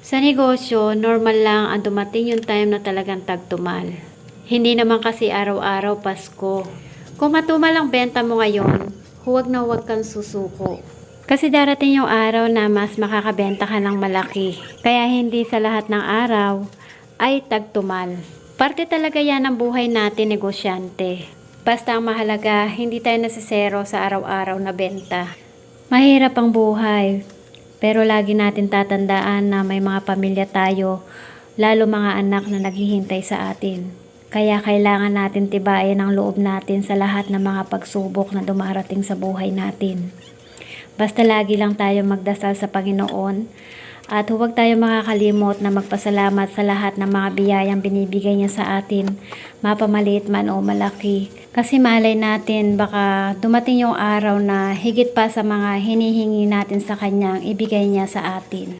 Sa negosyo, normal lang ang dumating yung time na talagang tagtumal. Hindi naman kasi araw-araw Pasko. Kung matumal ang benta mo ngayon, huwag na huwag kang susuko. Kasi darating yung araw na mas makakabenta ka ng malaki. Kaya hindi sa lahat ng araw ay tagtumal. Parte talaga yan ng buhay natin, negosyante. Basta ang mahalaga, hindi tayo nasisero sa araw-araw na benta. Mahirap ang buhay, pero lagi natin tatandaan na may mga pamilya tayo, lalo mga anak na naghihintay sa atin. Kaya kailangan natin tibayin ang loob natin sa lahat ng mga pagsubok na dumarating sa buhay natin. Basta lagi lang tayo magdasal sa Panginoon at huwag tayo makakalimot na magpasalamat sa lahat ng mga biyayang binibigay niya sa atin, mapamaliit man o malaki. Kasi malay natin baka dumating yung araw na higit pa sa mga hinihingi natin sa kanyang ibigay niya sa atin.